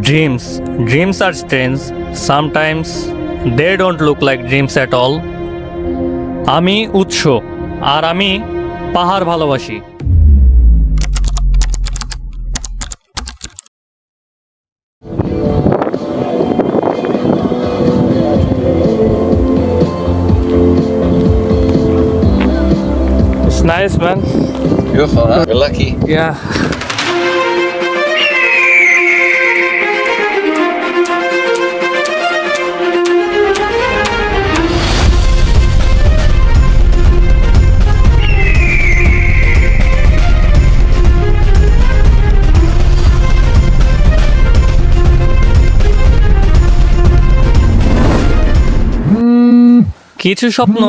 Dreams. Dreams are strange. Sometimes they don't look like dreams at all. আমি উৎস আর আমি পাহাড় ভালোবাসি It's nice, man. Beautiful, huh? We're lucky. Yeah. কিছু স্বপ্ন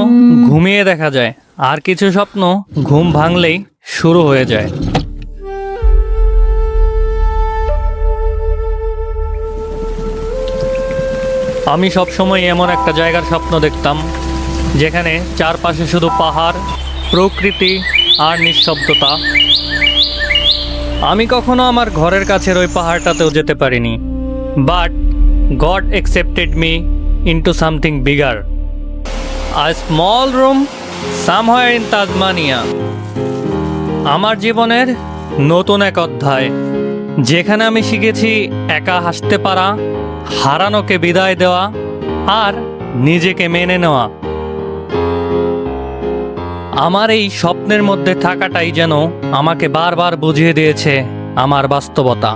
ঘুমিয়ে দেখা যায়, আর কিছু স্বপ্ন ঘুম ভাঙলেই শুরু হয়ে যায়। আমি সবসময় এমন একটা জায়গার স্বপ্ন দেখতাম, যেখানে চারপাশে শুধু পাহাড়, প্রকৃতি আর নিঃশব্দতা। আমি কখনো আমার ঘরের কাছের ওই পাহাড়টাতেও যেতে পারিনি but God accepted me into something bigger a small room somewhere in Tasmania আমার জীবনের নতুন এক অধ্যায়, যেখানে আমি শিখেছি একা হাসতে পারা, হারানোকে বিদায় দেওয়া, আর নিজেকে মেনে নেওয়া। আমার এই স্বপ্নের মধ্যে থাকাটাই যেন আমাকে বারবার বুঝিয়ে দিয়েছে আমার বাস্তবতা।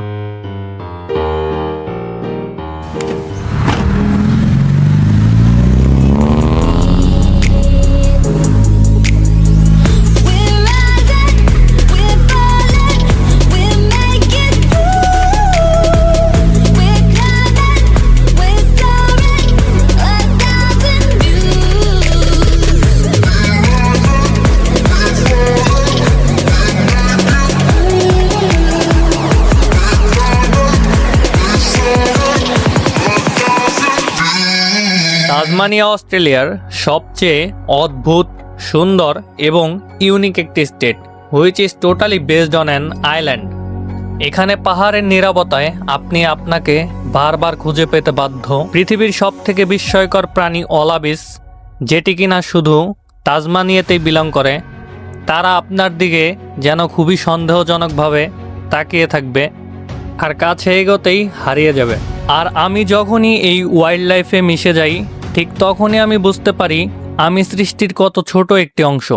তাজমানিয়া অস্ট্রেলিয়ার সবচেয়ে অদ্ভুত, সুন্দর এবং ইউনিক একটি state which is totally based on an island এখানে পাহাড়ের নিরাপত্তায় আপনি আপনাকে বারবার খুঁজে পেতে বাধ্য। পৃথিবীর সব থেকে বিস্ময়কর প্রাণী অলাবিস, যেটি কিনা শুধু তাজমানিয়াতেই বিলং করে, তারা আপনার দিকে যেন খুবই সন্দেহজনকভাবে তাকিয়ে থাকবে আর কাছে এগোতেই হারিয়ে যাবে। আর আমি যখনই এই ওয়াইল্ড লাইফে মিশে যাই ঠিক তখনই আমি বুঝতে পারি আমি সৃষ্টির কত ছোট একটি অংশ।